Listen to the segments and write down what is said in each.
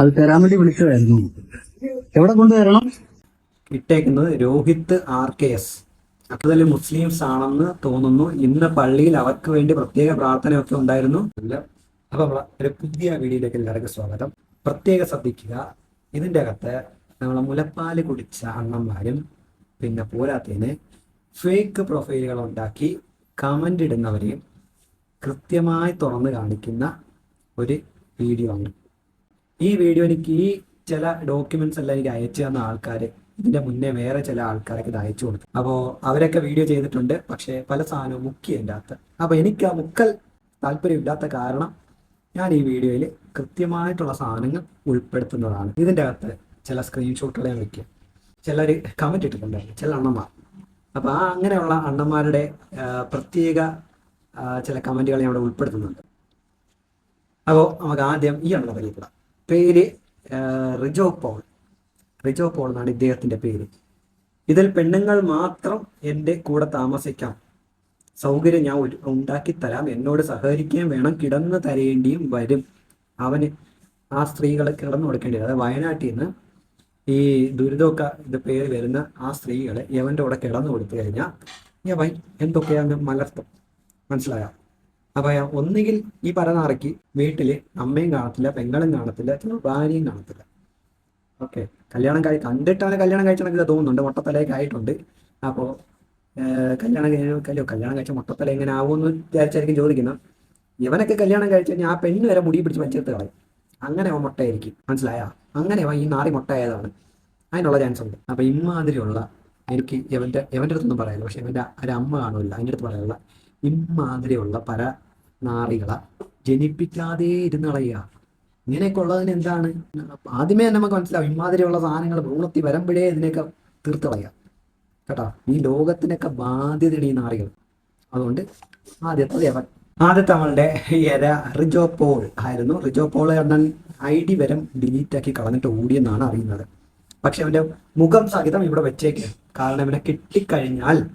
അത് തരാൻ വേണ്ടി വിളിച്ചതായിരുന്നു. എവിടെ കൊണ്ടുവരണം? ഇട്ടേക്കുന്നത് രോഹിത് ആർ കെ എസ്. കൂടുതൽ മുസ്ലിംസ് ആണെന്ന് തോന്നുന്നു. ഇന്ന് പള്ളിയിൽ അവർക്ക് വേണ്ടി പ്രത്യേക പ്രാർത്ഥനയൊക്കെ ഉണ്ടായിരുന്നു. അപ്പൊ ഒരു പുതിയ വീഡിയോയിലേക്ക് എല്ലാവർക്കും സ്വാഗതം. പ്രത്യേക ശ്രദ്ധിക്കുക. ഇതിന്റെ അകത്ത് നമ്മളെ മുലപ്പാൽ കുടിച്ച അണ്ണന്മാരും പിന്നെ പോരാത്തതിന് ഫേക്ക് പ്രൊഫൈലുകൾ ഉണ്ടാക്കി കമന്റ് ഇടുന്നവരെയും കൃത്യമായി തുറന്നു കാണിക്കുന്ന ഒരു വീഡിയോ ആണ്. ഈ വീഡിയോ എനിക്ക് ഈ ചില ഡോക്യുമെന്റ്സ് എല്ലാം എനിക്ക് അയച്ചു തന്ന ആൾക്കാർ ഇതിന്റെ മുന്നേ വേറെ ചില ആൾക്കാരൊക്കെ ഇത് അയച്ചു കൊടുത്തു. അപ്പോൾ അവരൊക്കെ വീഡിയോ ചെയ്തിട്ടുണ്ട്. പക്ഷേ പല സാധനവും മുക്കി എന്റെ അകത്ത് അപ്പോൾ എനിക്ക് ആ മുക്കൽ താല്പര്യമില്ലാത്ത കാരണം ഞാൻ ഈ വീഡിയോയിൽ കൃത്യമായിട്ടുള്ള സാധനങ്ങൾ ഉൾപ്പെടുത്തുന്നതാണ്. ഇതിന്റെ അകത്ത് ചില സ്ക്രീൻഷോട്ടുകൾ ഞാൻ വയ്ക്കുക ചിലർ കമന്റ് ഇട്ടിട്ടുണ്ടായിരുന്നു ചില അണ്ണന്മാർ. അപ്പോൾ ആ അങ്ങനെയുള്ള അണ്ണന്മാരുടെ പ്രത്യേക ചില കമന്റുകൾ ഞാൻ ഇവിടെ ഉൾപ്പെടുത്തുന്നുണ്ട്. അപ്പോൾ നമുക്ക് ആദ്യം ഈ അണ്ണ പരിചയപ്പെടാം. പേര് റിജോ പോൾ. റിജോ പോൾ എന്നാണ് ഇദ്ദേഹത്തിന്റെ പേര്. ഇതിൽ പെണ്ണുങ്ങൾ മാത്രം എന്റെ കൂടെ താമസിക്കാം. സൗകര്യം ഞാൻ ഉണ്ടാക്കി തരാം. എന്നോട് സഹകരിക്കുകയും വേണം. കിടന്ന് തരേണ്ടിയും വരും. അവന് ആ സ്ത്രീകളെ കിടന്നു കൊടുക്കേണ്ടി അതായത് വയനാട്ടിൽ നിന്ന് ഈ ദുരിതമൊക്കെ ഇത് പേര് വരുന്ന ആ സ്ത്രീകളെ യവന്റെ കൂടെ കിടന്നു കൊടുത്തു കഴിഞ്ഞാൽ യവൻ എന്തൊക്കെയാണ് മലർത്തും. മനസ്സിലായോ? അപ്പൊ ഒന്നുകിൽ ഈ പരനാറയ്ക്ക് വീട്ടിൽ അമ്മയും കാണത്തില്ല പെങ്ങളും കാണത്തില്ല ഭാര്യയും കാണത്തില്ല. ഓക്കെ. കല്യാണം കഴി കണ്ടിട്ടാണ് കല്യാണം കഴിച്ചെന്നൊക്കെ തോന്നുന്നുണ്ട്. മുട്ടത്തലയൊക്കെ ആയിട്ടുണ്ട്. അപ്പോൾ കല്യാണം കഴിഞ്ഞ കല്യോ കല്യാണം കഴിച്ച മുട്ടത്തല എങ്ങനെ ആവുമെന്ന് വിചാരിച്ചായിരിക്കും ചോദിക്കുന്നത്. ഇവനൊക്കെ കല്യാണം കഴിച്ചു കഴിഞ്ഞാൽ ആ പെണ്ണ് വരെ മുടി പിടിച്ച് വലിച്ചെടുത്ത് കളയും. അങ്ങനെ അവൻ മുട്ടയായിരിക്കും. മനസ്സിലായോ? അങ്ങനെ അവൻ ഈ നാറി മുട്ടയായതാണ്. അതിനുള്ള ചാൻസ് ഉണ്ട്. അപ്പൊ ഇമ്മാതിരിയുള്ള എനിക്ക് ഇവന്റെ ഇവന്റെ അടുത്തൊന്നും പറയാനില്ല പക്ഷെ ഇവന്റെ ഒരു അമ്മ കാണില്ല അതിന്റെ അടുത്ത് പറയാനുള്ള ഇമ്മാതിരിയുള്ള പല നാറികളെ. ജനിപ്പിക്കാതെ ഇരുന്ന് കളയുക. ഇങ്ങനെയൊക്കെ ഉള്ളതിന് എന്താണ്? ആദ്യമേ നമുക്ക് മനസ്സിലാവും. ഇമാതിരിയുള്ള സാധനങ്ങൾ ഭ്രൂണത്തിൽ വരുമ്പോഴേ ഇതിനെയൊക്കെ തീർത്ത് കളയാം കേട്ടോ? ഈ ലോകത്തിനൊക്കെ ബാധ്യതയാണ് ഈ നാറികൾ. അതുകൊണ്ട് ആദ്യത്തെ ദേവൻ. ആദ്യത്തെ അവളുടെ എര റിജോ പോൾ ആയിരുന്നു. റിജോ പോൾ എണ്ണൻ ഐ ഡി വരം ഡിലീറ്റ് ആക്കി കളഞ്ഞിട്ട് ഓടിയെന്നാണ് അറിയുന്നത്. പക്ഷെ അവന്റെ മുഖം സഹിതം ഇവിടെ വെച്ചേക്ക്. കാരണം ഇവനെ കിട്ടിക്കഴിഞ്ഞാൽ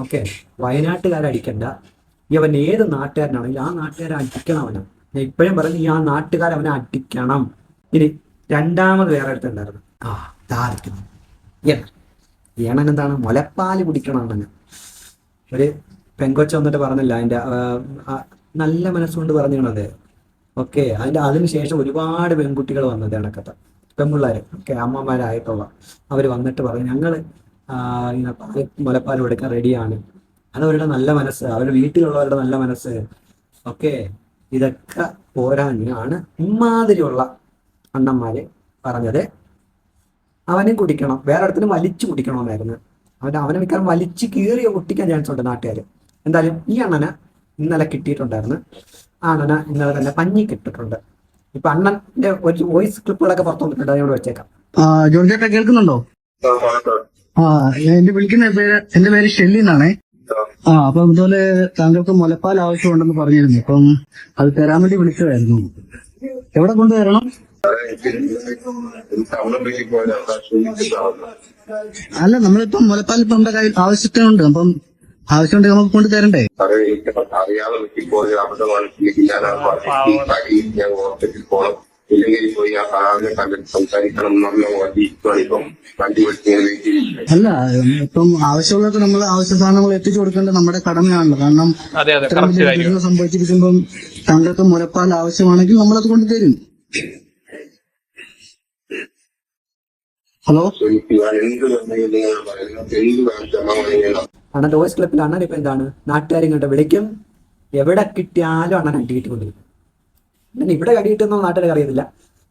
ഓക്കെ വയനാട്ടുകാരടിക്കണ്ട. ഇവൻ ഏത് നാട്ടുകാരനാണെങ്കിലും ആ നാട്ടുകാരെ അടിക്കണം അവനെ. ഞാൻ ഇപ്പോഴും പറഞ്ഞു ഈ ആ നാട്ടുകാരെ അവനെ അടിക്കണം. ഇനി രണ്ടാമത് വേറെ അടുത്തുണ്ടായിരുന്നു ആ ദാരിക്കുന്നു ഏണൻ എന്താണ്? മുലപ്പാൽ കുടിക്കണം അണ്ണന് ഒരു പെങ്കൊച്ച വന്നിട്ട് പറഞ്ഞില്ല ആ, നല്ല മനസ്സുകൊണ്ട് പറഞ്ഞത് ഓക്കെ അതിന്റെ അതിനുശേഷം ഒരുപാട് പെൺകുട്ടികൾ വന്നത് കണക്കത്തെ പെൺപിള്ളേർ ഓക്കെ അമ്മമാരായിട്ടുള്ള. അവർ വന്നിട്ട് പറഞ്ഞു ഞങ്ങൾ ഇങ്ങനെ മുലപ്പാൽ കൊടുക്കാൻ റെഡിയാണ് അതവരുടെ നല്ല മനസ്സ് അവരുടെ വീട്ടിലുള്ളവരുടെ നല്ല മനസ്സ്. ഒക്കെ ഇതൊക്കെ പോരാഞ്ഞാണ് ഇമാതിരിയുള്ള അണ്ണന്മാര് പറഞ്ഞത്. അവനും കുടിക്കണം. വേറെ ഇടത്തിനും വലിച്ചു കുടിക്കണമെന്നായിരുന്നു. അവന്റെ അവനെ മിക്കവാറും വലിച്ചു കീറിയ കുട്ടിക്കാൻ ചാൻസ് ഉണ്ട് നാട്ടുകാർ എന്തായാലും ഈ അണ്ണന് ഇന്നലെ കിട്ടിയിട്ടുണ്ടായിരുന്നു. ആ അണ്ണന് ഇന്നലെ തന്നെ പഞ്ഞി കിട്ടിട്ടുണ്ട് ഇപ്പൊ അണ്ണന്റെ ഒരു വോയിസ് ക്ലിപ്പുകളൊക്കെ പുറത്തു വന്നിട്ടുണ്ട്. അതിനോട് വെച്ചേക്കാം. കേൾക്കുന്നുണ്ടോ? ആ എന്റെ വിളിക്കുന്ന പേര് എന്റെ പേര് ഷെല്ലി എന്നാണേ ആ അപ്പൊ ഇതുപോലെ താങ്കൾക്ക് മുലപ്പാൽ ആവശ്യമുണ്ടെന്ന് പറഞ്ഞിരുന്നു. അപ്പം അത് തരാൻ വേണ്ടി വിളിച്ചതായിരുന്നു. എവിടെ കൊണ്ടുവരണം? അല്ല നമ്മളിപ്പം മുലപ്പാൽ ഇപ്പം നമ്മുടെ കയ്യിൽ ആവശ്യത്തിനുണ്ട്. അപ്പം ആവശ്യമുണ്ടെങ്കിൽ നമുക്ക് കൊണ്ട് തരണ്ടേ? അറിയാതെ പറ്റിപ്പോയി അബദ്ധമാണ് ഞാൻ ഞാൻ ഹോസ്പിറ്റലിൽ പോകണം ഇല്ലെങ്കിൽ പോയി ആ ആകെ കണ്ടിട്ട് സംസാരിക്കണം എന്നുള്ള വണ്ടിയാണ് ഇപ്പം വണ്ടി വിളിച്ച് അല്ല ഇപ്പം ആവശ്യമുള്ളത് നമ്മൾ ആവശ്യ സാധനങ്ങൾ എത്തിച്ചു കൊടുക്കേണ്ടത് നമ്മുടെ കടമയാണല്ലോ. കാരണം അതെ അതെ ഇത്രയും വലിയ സംഭവിച്ചിരിക്കുമ്പം താങ്കൾക്ക് മുലപ്പാൽ ആവശ്യമാണെങ്കിൽ നമ്മളത് കൊണ്ട് തരും. ഹലോ? അണ്ണന്റെ വോയിസ് ക്ലിപ്പിൽ അണ്ണൻ ഇപ്പൊ എന്താണ്? നാട്ടുകാരി വിളിക്കും. എവിടെ കിട്ടിയാലും അണ്ണൻ അടിയിട്ട് കിട്ടിക്കൊണ്ടിരിക്കും അണ്ണൻ ഇവിടെ കടി കിട്ടുന്ന നാട്ടുകാർക്ക് അറിയത്തില്ല.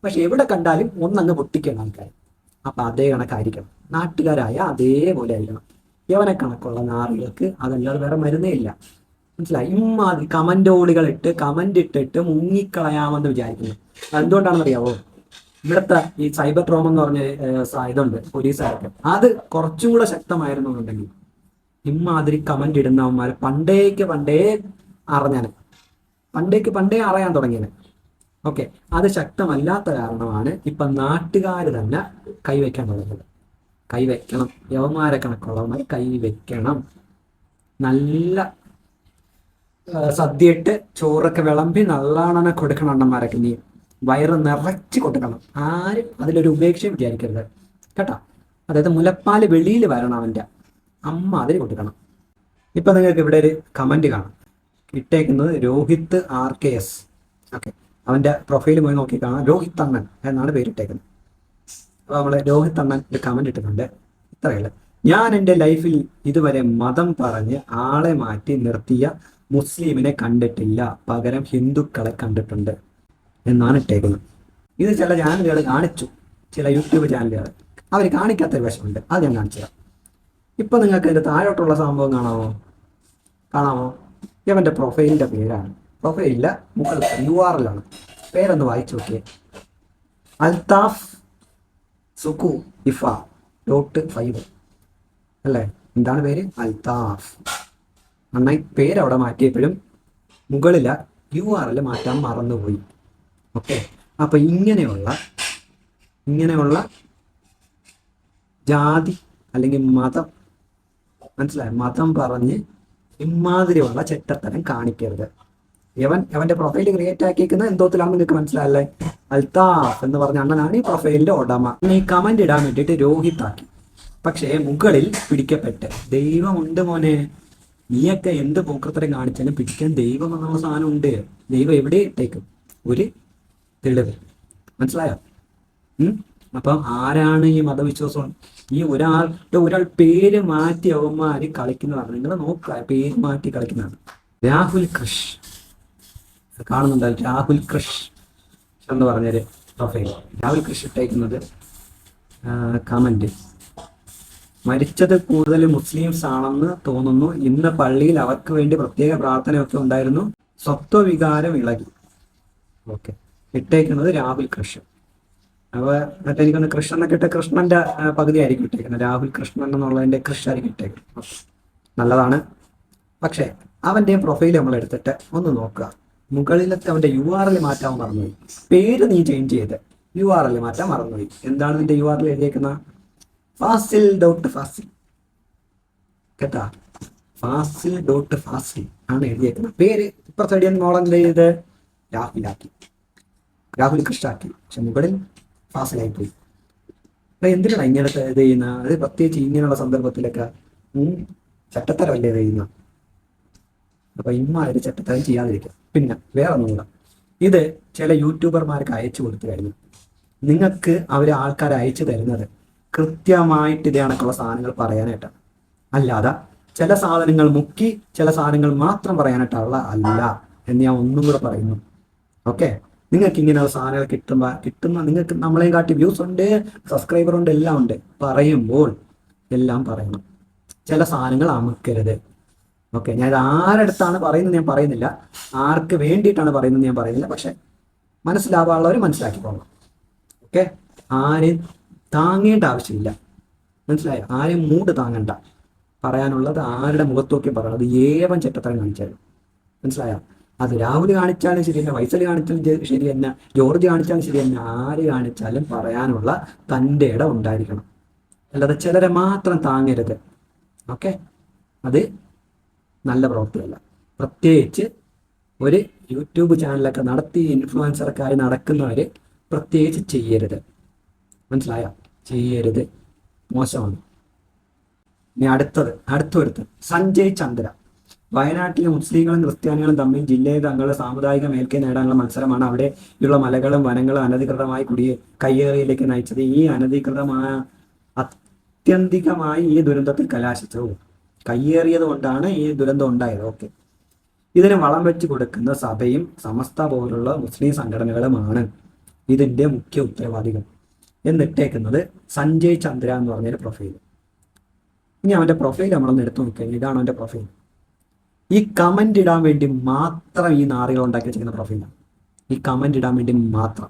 പക്ഷെ എവിടെ കണ്ടാലും ഒന്നങ്ങ് പൊട്ടിക്കണം ആൾക്കാർ അപ്പൊ അതേ കണക്കായിരിക്കണം. നാട്ടുകാരായ അതേപോലെ ആയിരിക്കണം. യവനെ കണക്കുള്ള നാറുകൾക്ക് അതല്ലാതെ വേറെ മരുന്നേ ഇല്ല. മനസ്സിലായി? ഇമ്മാതിരി കമന്റോളികൾ ഇട്ട് കമന്റ് ഇട്ടിട്ട് മുങ്ങിക്കളയാമെന്ന് വിചാരിക്കുന്നു. എന്തുകൊണ്ടാണെന്ന് അറിയാവോ ഇവിടുത്തെ ഈ സൈബർ ട്രോം എന്ന് പറഞ്ഞ ഇതുണ്ട് പോലീസ് ഇതുണ്ട് പോലീസുകാർക്ക് അത് കുറച്ചും കൂടെ ശക്തമായിരുന്നു എന്നുണ്ടെങ്കിൽ ഇമ്മാതിരി കമന്റ് ഇടുന്നവന്മാരെ പണ്ടേക്ക് പണ്ടേ അറിഞ്ഞാൽ പണ്ടേക്ക് പണ്ടേ അറിയാൻ തുടങ്ങിയത് ഓക്കെ. അത് ശക്തമല്ലാത്ത കാരണമാണ് ഇപ്പൊ നാട്ടുകാർ തന്നെ കൈവയ്ക്കാൻ തുടങ്ങുന്നത്. കൈവയ്ക്കണം. യവന്മാരെ കണക്കുള്ളവന്മാർ കൈവയ്ക്കണം. നല്ല സദ്യയിട്ട് ചോറൊക്കെ വിളമ്പി നല്ലവണ്ണം കൊടുക്കണം അണ്ണന്മാരൊക്കെ. നീ വയറ് നിറച്ച് കൊടുക്കണം. ആരും അതിലൊരു ഉപേക്ഷയും വിചാരിക്കരുത്. കേട്ടോ? അതായത് മുലപ്പാൽ വെളിയിൽ വരണം അവന്റെ. അമ്മ അതിൽ കൊടുക്കണം. ഇപ്പൊ നിങ്ങൾക്ക് ഇവിടെ ഒരു കമന്റ് കാണാം. ഇട്ടേക്കുന്നത് Rohit R K S. Okay. അവന്റെ പ്രൊഫൈൽ പോയി നോക്കി കാണാം രോഹിത് അണ്ണൻ എന്നാണ് പേരിട്ടേക്കുന്നത്. അപ്പോൾ നമ്മൾ രോഹിത് അണ്ണൻ ഒരു കമന്റ് ഇട്ടിട്ടുണ്ട്. ഇത്രയല്ല. ഞാൻ എന്റെ ലൈഫിൽ ഇതുവരെ മതം പറഞ്ഞ് ആളെ മാറ്റി നിർത്തിയ മുസ്ലിമിനെ കണ്ടിട്ടില്ല. പകരം ഹിന്ദുക്കളെ കണ്ടിട്ടുണ്ട് എന്നാണ് ഇട്ടേക്കുന്നത്. ഇത് ചില ചാനലുകൾ കാണിച്ചു. ചില യൂട്യൂബ് ചാനലുകൾ അവർ കാണിക്കാത്തൊരു വശമുണ്ട് അത് ഞാൻ കാണിച്ചു തരാം. ഇപ്പൊ നിങ്ങൾക്ക് ഇതിന്റെ താഴോട്ടുള്ള സംഭവം കാണാമോ? കാണാമോ? ഇവന്റെ പ്രൊഫൈലിന്റെ പേരാണ്. പ്രൊഫൈലില്ല മുകളിൽ യു ആർ എൽ ആണ് പേരൊന്ന് വായിച്ചു നോക്കിയേ. അൽതാഫ് സുക്കു ഇഫ ഡോട്ട് ഫൈവ്. അല്ലേ? എന്താണ് പേര്? അൽതാഫ്. നന്നായി പേര് അവിടെ മാറ്റിയപ്പോഴും മുകളില യു ആർ എൽ മാറ്റാൻ മറന്നുപോയി. ഓക്കെ. അപ്പൊ ഇങ്ങനെയുള്ള ഇങ്ങനെയുള്ള ജാതി അല്ലെങ്കിൽ മതം മനസ്സിലായോ? മതം പറഞ്ഞ് ഇമാതിരിയുള്ള ചെറ്റത്തരം കാണിക്കരുത്. ഇവൻ അവന്റെ പ്രൊഫൈൽ ക്രിയേറ്റ് ആക്കിയിരിക്കുന്നത് എന്തോത്തിലാണ് നിങ്ങൾക്ക് മനസ്സിലായല്ലേ? അൽതാഫ് എന്ന് പറഞ്ഞ അണ്ണനാണ് ഈ പ്രൊഫൈലിന്റെ ഉടമ. ഈ കമന്റ് ഇടാൻ വേണ്ടിയിട്ട് രോഹിത് ആക്കി. പക്ഷേ മുകളിൽ പിടിക്കപ്പെട്ട്. ദൈവമുണ്ട് മോനെ. നീയൊക്കെ എന്ത് പൂക്കൃത്തരം കാണിച്ചാലും പിടിക്കാൻ ദൈവം എന്നുള്ള സാധനം ഉണ്ട്. ദൈവം എവിടെ ഇട്ടേക്കും? ഒരു തെളിവ്. മനസ്സിലായോ? അപ്പം ആരാണ് ഈ മതവിശ്വാസം? ഈ ഒരാളുടെ ഒരാൾ പേര് മാറ്റി അവന്മാര് കളിക്കുന്നതാണ് നിങ്ങൾ നോക്കുക പേര് മാറ്റി കളിക്കുന്നതാണ് രാഹുൽ കൃഷ് കാണുന്നുണ്ടല്ലോ രാഹുൽ കൃഷ് എന്ന് പറഞ്ഞൊരു പ്രൊഫൈൽ രാഹുൽ കൃഷ് ഇട്ടേക്കുന്നത് കമന്റ് മരിച്ചത് കൂടുതൽ മുസ്ലിംസ് ആണെന്ന് തോന്നുന്നു. ഇന്ന് പള്ളിയിൽ അവർക്ക് വേണ്ടി പ്രത്യേക പ്രാർത്ഥനയൊക്കെ ഉണ്ടായിരുന്നു. സ്വത്വവികാരം ഇളകി. ഓക്കെ. ഇട്ടേക്കുന്നത് രാഹുൽ കൃഷ്. അപ്പൊ മറ്റേ എനിക്കൊന്ന് കൃഷ്ണൻ എന്നൊക്കെ ഇട്ട കൃഷ്ണന്റെ പകുതി ആയിരിക്കും ഇട്ടേക്കുന്നത്. രാഹുൽ കൃഷ്ണൻ എന്നുള്ളതിന്റെ കൃഷ് ആയിരിക്കും ഇട്ടേക്കുന്നത്. നല്ലതാണ്. പക്ഷേ അവന്റെ പ്രൊഫൈൽ നമ്മൾ എടുത്തിട്ട് ഒന്ന് നോക്കുക. മുകളിലത്തെ അവന്റെ യു ആർ എൽ മാറ്റാൻ മറന്നുപോയി പേര് നീ ചേഞ്ച് ചെയ്ത്. യു ആർ എൽ മാറ്റാൻ മറന്നുപോയി എന്താണ് നിന്റെ യു ആർ എൽ എഴുതിയേക്കുന്ന? ഫാസിൽ ഡോട്ട് ഫാസിൽ. കേട്ടാ? ഫാസിൽ ഡോട്ട് ഫാസിൽ ആണ് എഴുതിയേക്കുന്നത് പേര് ഇപ്പുറത്തെ അടിയൻ മോളം ചെയ്ത്. രാഹുലാക്കി. രാഹുൽ കൃഷ്ണാക്കി. പക്ഷെ മുകളിൽ ഫാസിലായി പോയി. അപ്പൊ എന്തിനാണ് ഇങ്ങനത്തെ ഇത് ചെയ്യുന്ന? അത് പ്രത്യേകിച്ച് ഇങ്ങനെയുള്ള സന്ദർഭത്തിലൊക്കെ ചട്ടത്തരമല്ലേ ഇത് ചെയ്യുന്ന? അപ്പൊ ഇമ്മാതിരി ചട്ടത്താൻ ചെയ്യാതിരിക്കുക. പിന്നെ വേറെ ഒന്നുകൂടെ ഇത് ചില യൂട്യൂബർമാർക്ക് അയച്ചു കൊടുത്തു കഴിഞ്ഞു. നിങ്ങൾക്ക് അവർ ആൾക്കാർ അയച്ചു തരുന്നത് കൃത്യമായിട്ട് ഇതേ കണക്കുള്ള സാധനങ്ങൾ പറയാനായിട്ടാണ് അല്ലാതെ ചില സാധനങ്ങൾ മുക്കി ചില സാധനങ്ങൾ മാത്രം പറയാനായിട്ടുള്ള അല്ല എന്ന് ഞാൻ ഒന്നും കൂടെ പറയുന്നു. ഓക്കെ? നിങ്ങൾക്ക് ഇങ്ങനെയുള്ള സാധനങ്ങൾ കിട്ടുമ്പോൾ കിട്ടുന്ന നിങ്ങൾക്ക് നമ്മളെയും കാട്ടി വ്യൂസ് ഉണ്ട് സബ്സ്ക്രൈബർ ഉണ്ട് എല്ലാം ഉണ്ട്. പറയുമ്പോൾ എല്ലാം പറയണം ചില സാധനങ്ങൾ അമുക്കരുത്. ഓക്കെ ഞാൻ ഇത് ആരടുത്താണ് പറയുന്നത് ഞാൻ പറയുന്നില്ല. ആർക്ക് വേണ്ടിയിട്ടാണ് പറയുന്നത് ഞാൻ പറയുന്നില്ല. പക്ഷെ മനസ്സിലാവാനുള്ളവർ മനസ്സിലാക്കിക്കോളണം ഓക്കെ ആരെയും താങ്ങേണ്ട ആവശ്യമില്ല. മനസ്സിലായോ? ആരെയും മൂട് താങ്ങണ്ട. പറയാനുള്ളത് ആരുടെ മുഖത്തോക്കി പറയണം ഏവൻ ചെറ്റത്തരം കാണിച്ചാലും. മനസ്സിലായോ? അത് രാഹുൽ കാണിച്ചാലും ശരി തന്നെ വൈസൽ കാണിച്ചാലും ശരി തന്നെ ജോർജ് കാണിച്ചാലും ശരി തന്നെ ആര് കാണിച്ചാലും പറയാനുള്ള തന്റെ ഇടം ഉണ്ടായിരിക്കണം. അല്ലാതെ ചിലരെ മാത്രം താങ്ങരുത്. ഓക്കെ അത് നല്ല പ്രവൃത്തിയല്ല പ്രത്യേകിച്ച് ഒരു യൂട്യൂബ് ചാനലൊക്കെ നടത്തി ഇൻഫ്ലുവൻസർക്കായി നടക്കുന്നവർ പ്രത്യേകിച്ച് ചെയ്യരുത്. മനസ്സിലായോ? ചെയ്യരുത്. മോശമാണ്. ഇനി അടുത്തത് അടുത്തൊരുത്ത് സഞ്ജയ് ചന്ദ്ര. വയനാട്ടിലെ മുസ്ലിങ്ങളും ക്രിസ്ത്യാനികളും തമ്മിൽ ജില്ലയിൽ തങ്ങളുടെ സാമുദായിക മേൽക്കൈ നേടാനുള്ള മത്സരമാണ് അവിടെയുള്ള മലകളും വനങ്ങളും അനധികൃതമായി കുടിയെ കയ്യേറിയിലേക്ക് നയിച്ചത്. ഈ അനധികൃതമായ അത്യന്തികമായി ഈ ദുരന്തത്തിൽ കലാശിച്ചു കയ്യേറിയത് കൊണ്ടാണ് ഈ ദുരന്തം ഉണ്ടായത്. ഓക്കെ ഇതിന് വളം വെച്ച് കൊടുക്കുന്ന സഭയും സമസ്ത പോലുള്ള മുസ്ലിം സംഘടനകളുമാണ് ഇതിന്റെ മുഖ്യ ഉത്തരവാദികൾ എന്നിട്ടേക്കുന്നത് സഞ്ജയ് ചന്ദ്ര എന്ന് പറഞ്ഞൊരു പ്രൊഫൈൽ ഇനി അവന്റെ പ്രൊഫൈൽ നമ്മളൊന്ന് എടുത്തു നോക്കിയാൽ ഇതാണ് അവന്റെ പ്രൊഫൈൽ ഈ കമന്റ് ഇടാൻ വേണ്ടി മാത്രം ഈ നാറികൾ ഉണ്ടാക്കി വെച്ചിരിക്കുന്ന പ്രൊഫൈലാണ് ഈ കമന്റ് ഇടാൻ വേണ്ടി മാത്രം.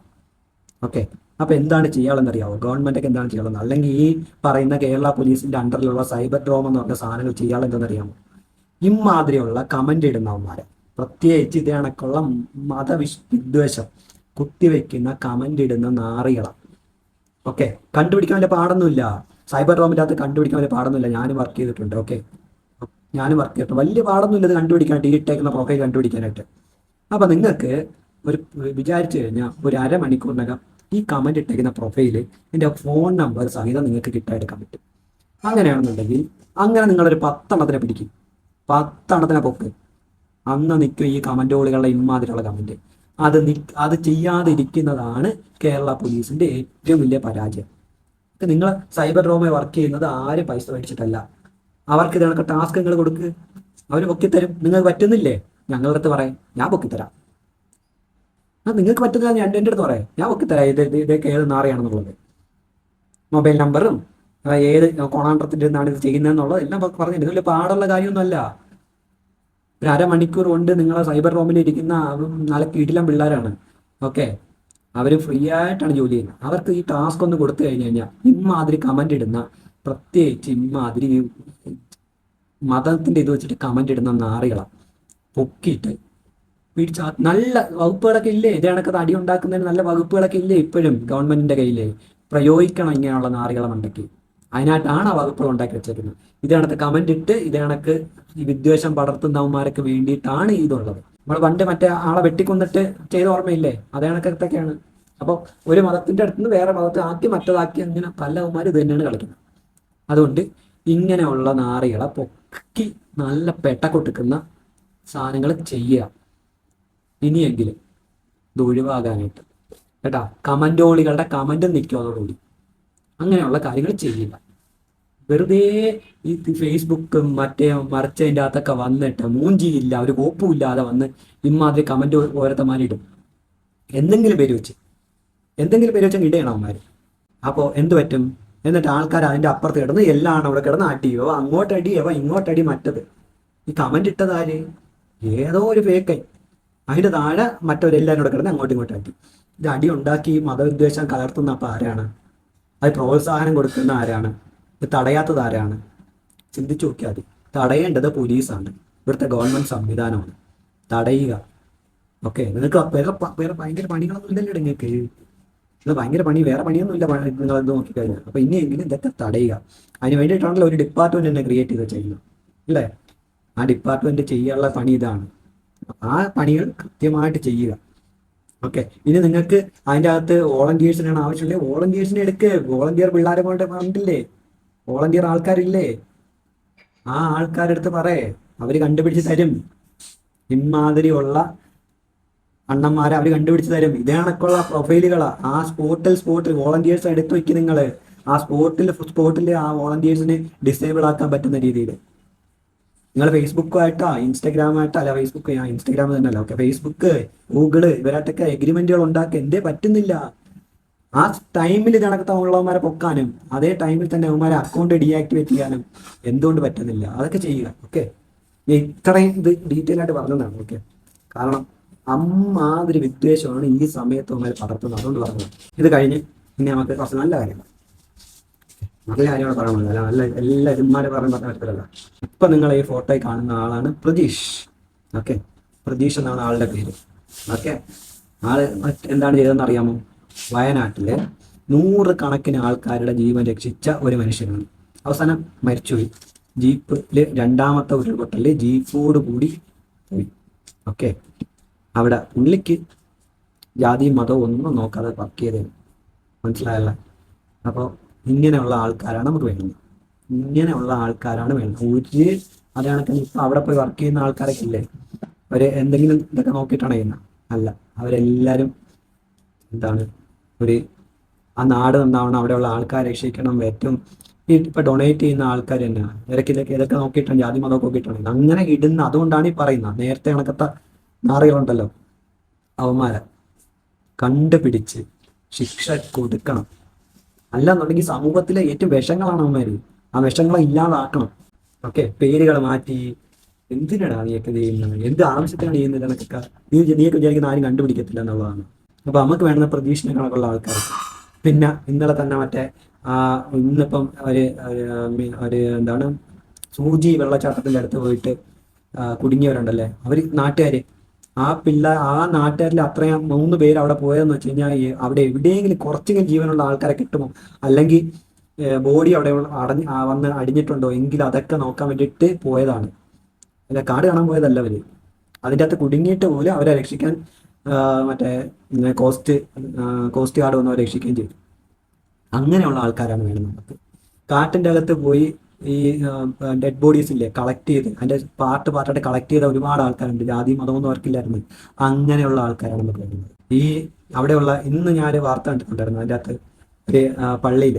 ഓക്കെ അപ്പൊ എന്താണ് ചെയ്യാനുള്ളതെന്നറിയാവോ? ഗവൺമെന്റ് ഒക്കെ എന്താണ് ചെയ്യാനുള്ളത്? അല്ലെങ്കിൽ ഈ പറയുന്ന കേരള പോലീസിന്റെ അണ്ടറിലുള്ള സൈബർ ഡ്രോം എന്ന് പറഞ്ഞ സാധനങ്ങൾ ചെയ്യാനുള്ളതെന്നറിയാമോ ഇമാതിരിയുള്ള കമന്റ് ഇടുന്നവന്മാരെ. പ്രത്യേകിച്ച് ഇതേ കണക്കുള്ള വിദ്വേഷം കുത്തിവെക്കുന്ന കമന്റ് ഇടുന്ന നാറികളാണ് ഓക്കെ കണ്ടുപിടിക്കാൻ വലിയ പാടൊന്നുമില്ല. സൈബർ ഡ്രോമിന്റെ അകത്ത് കണ്ടുപിടിക്കാൻ വലിയ പാടൊന്നുമില്ല. ഞാൻ വർക്ക് ചെയ്തിട്ടുണ്ട്. ഓക്കെ ഞാൻ വർക്ക് ചെയ്തിട്ടുണ്ട്. വലിയ പാടൊന്നുമില്ല ഇത് കണ്ടുപിടിക്കാനായിട്ട് ഈ ഇട്ടേക്കുന്ന പ്രൊഫൈൽ കണ്ടുപിടിക്കാനായിട്ട്. അപ്പൊ നിങ്ങൾക്ക് ഒരു വിചാരിച്ചു കഴിഞ്ഞാൽ ഒരു അരമണിക്കൂറിനകം ഈ കമന്റ് ഇട്ടേക്കുന്ന പ്രൊഫൈൽ എന്റെ ഫോൺ നമ്പർ സഹിതം നിങ്ങൾക്ക് കിട്ടായെടുക്കാൻ പറ്റും. അങ്ങനെയാണെന്നുണ്ടെങ്കിൽ അങ്ങനെ നിങ്ങളൊരു പത്തെണ്ണത്തിനെ പിടിക്കും. പത്തെണ്ണത്തിനെ പൊക്ക്. അന്ന് നിൽക്കും ഈ കമന്റുകളുടെ ഇമ്മാതിരിയുള്ള കമന്റ് അത് നി അത് ചെയ്യാതിരിക്കുന്നതാണ് കേരള പോലീസിന്റെ ഏറ്റവും വലിയ പരാജയം. നിങ്ങൾ സൈബർ റോമായി വർക്ക് ചെയ്യുന്നത് ആരും പൈസ മേടിച്ചിട്ടല്ല. അവർക്ക് ഇതൊക്കെ ടാസ്ക് നിങ്ങൾ കൊടുക്ക്. അവർ പൊക്കിത്തരും. നിങ്ങൾക്ക് പറ്റുന്നില്ലേ? ഞങ്ങളുടെ അടുത്ത് പറയാം. ഞാൻ പൊക്കിത്തരാം. ആ നിങ്ങൾക്ക് പറ്റുന്ന ഞാൻ എന്റെ അടുത്ത് പറയാം. ഞാൻ ഒക്കെ ഇത് ഇത് ഇതൊക്കെ ഏത് നാറിയാണെന്നുള്ളത്. മൊബൈൽ നമ്പറും ഏത് കോണാണ്ടത്തിന്റെ നിന്നാണ് ഇത് ചെയ്യുന്നതെന്നുള്ളത് എല്ലാം പറഞ്ഞു ഇതിൽ പാടുള്ള കാര്യമൊന്നുമല്ല. ഒരു അരമണിക്കൂർ കൊണ്ട് നിങ്ങളെ സൈബർ റൂമിൽ ഇരിക്കുന്ന നല്ല കീട്ടിലും പിള്ളേരാണ്. ഓക്കെ? അവർ ഫ്രീ ആയിട്ടാണ് ജോലി ചെയ്യുന്നത്. അവർക്ക് ഈ ടാസ്ക് ഒന്ന് കൊടുത്തു കഴിഞ്ഞു കഴിഞ്ഞാൽ ഇമ്മാതിരി കമന്റ് ഇടുന്ന പ്രത്യേകിച്ച് ഇമ്മാതിരി മതത്തിന്റെ ഇത് വെച്ചിട്ട് കമന്റ് ഇടുന്ന നാറികളാണ് പൊക്കിയിട്ട് പിടിച്ച നല്ല വകുപ്പുകളൊക്കെ ഇല്ലേ? ഇതേ കണക്കത് അടി ഉണ്ടാക്കുന്നതിന് നല്ല വകുപ്പുകളൊക്കെ ഇല്ലേ ഇപ്പോഴും ഗവൺമെന്റിന്റെ കയ്യിൽ പ്രയോഗിക്കണം ഇങ്ങനെയുള്ള നാറികളെ മണ്ടയ്ക്ക്. അതിനായിട്ടാണ് ആ വകുപ്പുകൾ ഉണ്ടാക്കി വെച്ചിരിക്കുന്നത് ഇത് കണക്ക് കമന്റ് ഇട്ട് ഇത് കണക്ക് വിദ്വേഷം പടർത്തുന്നവന്മാർക്ക് വേണ്ടിയിട്ടാണ് ഇതുള്ളത്. നമ്മൾ പണ്ട് മറ്റേ ആളെ വെട്ടിക്കൊന്നിട്ട് ചെയ്ത ഓർമ്മയില്ലേ? അതേ കണക്കത്തൊക്കെയാണ് അപ്പോൾ ഒരു മതത്തിന്റെ അടുത്ത് നിന്ന് വേറെ മതത്തെ ആക്കി മറ്റതാക്കി അങ്ങനെ പലവന്മാർ ഇത് തന്നെയാണ് കളിക്കുന്നത്. അതുകൊണ്ട് ഇങ്ങനെയുള്ള നാറികളെ പൊക്കി നല്ല പെട്ട കൊടുക്കുന്ന സാധനങ്ങൾ ചെയ്യുക. ഇനിയെങ്കിലും ഇത് ഒഴിവാകാനായിട്ട്. കേട്ടാ? കമന്റോളികളുടെ കമന്റ് നിൽക്കുന്നതോടുകൂടി അങ്ങനെയുള്ള കാര്യങ്ങൾ ചെയ്യില്ല. വെറുതെ ഈ ഫേസ്ബുക്കും മറ്റേ മറച്ചതിന്റെ അകത്തൊക്കെ വന്നിട്ട് മൂഞ്ചിയില്ല ഒരു കോപ്പും ഇല്ലാതെ വന്ന് ഇമ്മാതിരി കമന്റ് ഓരോരുത്തമാരിടും എന്തെങ്കിലും പേര് വെച്ച്. എന്തെങ്കിലും പേര് വെച്ചാൽ ഇടയണം അവന്മാർ അപ്പോൾ എന്ത് പറ്റും? എന്നിട്ട് ആൾക്കാർ അതിന്റെ അപ്പുറത്ത് കിടന്ന് എല്ലാം അവിടെ കിടന്ന് അടിയോ അങ്ങോട്ടടിയോ ഇങ്ങോട്ടടി മറ്റത്. ഈ കമന്റ് ഇട്ടതാര് ഏതോ ഒരു ഫേക്കായി അതിന്റെ താഴെ മറ്റവരെല്ലാവരും കൂടെ കിടന്ന് അങ്ങോട്ടും ഇങ്ങോട്ടും ആക്കി. ഇത് അടി ഉണ്ടാക്കി മതവിദ്വേഷം കലർത്തുന്ന അപ്പൊ ആരാണ്? അത് പ്രോത്സാഹനം കൊടുക്കുന്ന ആരാണ്? ഇത് തടയാത്തത് ആരാണ്? ചിന്തിച്ചു നോക്കിയാൽ മതി. തടയേണ്ടത് പോലീസാണ്. ഇവിടുത്തെ ഗവൺമെന്റ് സംവിധാനമാണ്. തടയുക. ഓക്കെ നിങ്ങൾക്ക് വേറെ വേറെ ഭയങ്കര പണികളൊന്നും ഇല്ലല്ലോ നിങ്ങൾക്ക്. ഇത് ഭയങ്കര പണി വേറെ പണിയൊന്നും ഇല്ല നിങ്ങൾ ഇത് നോക്കിക്കഴിഞ്ഞാൽ. അപ്പൊ ഇനിയെങ്കിലും ഇതൊക്കെ തടയുക. അതിന് വേണ്ടിയിട്ടാണല്ലോ ഒരു ഡിപ്പാർട്ട്മെന്റ് തന്നെ ക്രിയേറ്റ് ചെയ്ത് ചെയ്യുന്നത്. അല്ലേ? ആ ഡിപ്പാർട്ട്മെന്റ് ചെയ്യാനുള്ള പണി ഇതാണ്. ആ പണികൾ കൃത്യമായിട്ട് ചെയ്യുക. ഓക്കെ ഇനി നിങ്ങൾക്ക് അതിന്റെ അകത്ത് വോളണ്ടിയേഴ്സിനാണ് ആവശ്യമുള്ളത്. വോളണ്ടിയേഴ്സിനെ എടുക്ക്. വോളണ്ടിയർ പിള്ളേരെ കൊണ്ട് പറഞ്ഞിട്ടില്ലേ? വോളണ്ടിയർ ആൾക്കാരില്ലേ? ആ ആൾക്കാരെടുത്ത് പറയേ അവർ കണ്ടുപിടിച്ച് തരും. ഇമാതിരിയുള്ള അണ്ണന്മാരെ അവർ കണ്ടുപിടിച്ച് തരും. ഇതേണക്കുള്ള പ്രൊഫൈലുകളാ. ആ സ്പോട്ടിൽ സ്പോർട്ടിൽ വോളണ്ടിയേഴ്സ് എടുത്ത് വെക്കും നിങ്ങൾ ആ സ്പോർട്ടിൽ സ്പോട്ടിൽ ആ വോളണ്ടിയേഴ്സിനെ ഡിസേബിൾ ആക്കാൻ പറ്റുന്ന രീതിയിൽ നിങ്ങൾ ഫേസ്ബുക്കുമായിട്ടോ ഇൻസ്റ്റാഗ്രാമായിട്ടോ അല്ല ഫേസ്ബുക്ക് ആ ഇൻസ്റ്റാഗ്രാം തന്നെ അല്ല ഓക്കെ ഫേസ്ബുക്ക് ഗൂഗിൾ ഇവരായിട്ടൊക്കെ എഗ്രിമെന്റുകൾ ഉണ്ടാക്കുക എന്തേ പറ്റുന്നില്ല. ആ ടൈമിൽ കണക്കത്തെ ഉള്ളവന്മാരെ പൊക്കാനും അതേ ടൈമിൽ തന്നെ അവന്മാരെ അക്കൗണ്ട് ഡീആക്ടിവേറ്റ് ചെയ്യാനും എന്തുകൊണ്ട് പറ്റുന്നില്ല? അതൊക്കെ ചെയ്യുക ഓക്കെ ഞാൻ ഇത്രയും ഇത് ഡീറ്റെയിൽ ആയിട്ട് പറഞ്ഞതാണ് ഓക്കെ കാരണം അമ്മാതിരി വിദ്വേഷമാണ് ഈ സമയത്ത് അവന്മാർ പടർത്തുന്നത് അതുകൊണ്ട് പറഞ്ഞത്. ഇത് കഴിഞ്ഞ് ഇനി നമുക്ക് കുറച്ച് നല്ല കാര്യങ്ങൾ. നല്ല കാര്യമാണ് പറയണത് അല്ല നല്ല എല്ലാ ഇതുമാരെ പറയാൻ പറ്റാൻ പറ്റില്ല ഇപ്പൊ നിങ്ങൾ ഈ ഫോട്ടോയിൽ കാണുന്ന ആളാണ് പ്രതീഷ്. ഓക്കെ? പ്രതീഷ് എന്നാണ് ആളുടെ പേര്. ഓക്കെ? ആൾ എന്താണ് ചെയ്തതെന്ന് അറിയാമോ? വയനാട്ടിലെ നൂറ് കണക്കിന് ആൾക്കാരുടെ ജീവൻ രക്ഷിച്ച ഒരു മനുഷ്യനാണ്. അവസാനം മരിച്ചുപോയി. ജീപ്പിൽ രണ്ടാമത്തെ ഉരുൾപൊട്ടലിൽ ജീപ്പോട് കൂടി പോയി. ഓക്കെ? അവിടെ ഉള്ളിക്ക് ജാതി മതവും ഒന്നും നോക്കാതെ വർക്ക് ചെയ്തത് മനസ്സിലായല്ല? അപ്പോൾ ഇങ്ങനെയുള്ള ആൾക്കാരാണ് നമുക്ക് വേണ്ടത് ഇങ്ങനെയുള്ള ആൾക്കാരാണ് വേണ്ടത് ഒരു അത് കണക്കിന് ഇപ്പൊ അവിടെ പോയി വർക്ക് ചെയ്യുന്ന ആൾക്കാരൊക്കെ ഇല്ലേ? അവർ എന്തെങ്കിലും ഇതൊക്കെ നോക്കിയിട്ടാണ് ചെയ്യുന്നത്? അല്ല. അവരെല്ലാരും എന്താണ്? ഒരു ആ നാട് നന്നാവണം അവിടെയുള്ള ആൾക്കാരെ രക്ഷിക്കണം ഏറ്റവും ഇപ്പം ഡൊണേറ്റ് ചെയ്യുന്ന ആൾക്കാർ തന്നെ. ഇവരൊക്കെ ഇതൊക്കെ ഇതൊക്കെ നോക്കിയിട്ടാണ് ജാതി മതമൊക്കെ നോക്കിയിട്ടാണ് അങ്ങനെ ഇടുന്ന അതുകൊണ്ടാണ് ഈ പറയുന്നത്. നേരത്തെ കണക്കത്തെ നാറികളുണ്ടല്ലോ. അവന്മാരെ കണ്ടുപിടിച്ച് ശിക്ഷ കൊടുക്കണം. അല്ലാന്നുണ്ടെങ്കിൽ സമൂഹത്തിലെ ഏറ്റവും വിഷങ്ങളാണ് അവന്മാര്. ആ വിഷങ്ങളെ ഇല്ലാതാക്കണം. ഓക്കെ? പേരുകൾ മാറ്റി. എന്തിനാണ് നീയൊക്കെ ചെയ്യുന്നത്? എന്ത് ആവശ്യത്തിനാണ് ചെയ്യുന്നത് എന്നൊക്കെ നീ നീയൊക്കെ വിചാരിക്കുന്ന ആരും കണ്ടുപിടിക്കത്തില്ല എന്നുള്ളതാണ്. അപ്പൊ നമുക്ക് വേണ്ടുന്ന പ്രതീക്ഷണ കണക്കുള്ള ആൾക്കാർ പിന്നെ ഇന്നലെ തന്നെ മറ്റേ ഇന്നിപ്പം ഒരു ഒരു എന്താണ് സൂചി വെള്ളച്ചാട്ടത്തിന്റെ അടുത്ത് പോയിട്ട് കുടുങ്ങിയവരുണ്ടല്ലേ? അവർ നാട്ടുകാര് ആ പിള്ള ആ നാട്ടുകാരിൽ അത്രയും മൂന്ന് പേര് അവിടെ പോയതെന്ന് വെച്ച് കഴിഞ്ഞാൽ അവിടെ എവിടെയെങ്കിലും കുറച്ചെങ്കിലും ജീവനുള്ള ആൾക്കാരെ കിട്ടുമോ? അല്ലെങ്കിൽ ബോഡി അവിടെ അടഞ്ഞ് വന്ന് അടിഞ്ഞിട്ടുണ്ടോ? എങ്കിൽ അതൊക്കെ നോക്കാൻ വേണ്ടിയിട്ട് പോയതാണ്. അല്ല കാട് കാണാൻ പോയതല്ല അവർ. അതിന്റെ അകത്ത് കുടുങ്ങിയിട്ട് പോലും അവരെ രക്ഷിക്കാൻ മറ്റേ കോസ്റ്റ് കോസ്റ്റ് ഗാർഡ് വന്നവരെ രക്ഷിക്കുകയും ചെയ്തു. അങ്ങനെയുള്ള ആൾക്കാരാണ് വേണ്ടത്. നമുക്ക് കാട്ടിന്റെ അകത്ത് പോയി ഈ ഡെഡ് ബോഡീസ് ഇല്ലേ കളക്ട് ചെയ്ത് അതിന്റെ പാർട്ട് പാർട്ടായിട്ട് കളക്ട് ചെയ്ത ഒരുപാട് ആൾക്കാരുണ്ട്. ജാതി മതമൊന്നും അവർക്കില്ലായിരുന്നു അങ്ങനെയുള്ള ആൾക്കാരാണ് നമ്മൾ വേണ്ടത് ഈ അവിടെയുള്ള ഇന്ന് ഞാൻ വാർത്ത കണ്ടിട്ടുണ്ടായിരുന്നു. അതിന്റെ അകത്ത് ഒരു പള്ളിയിൽ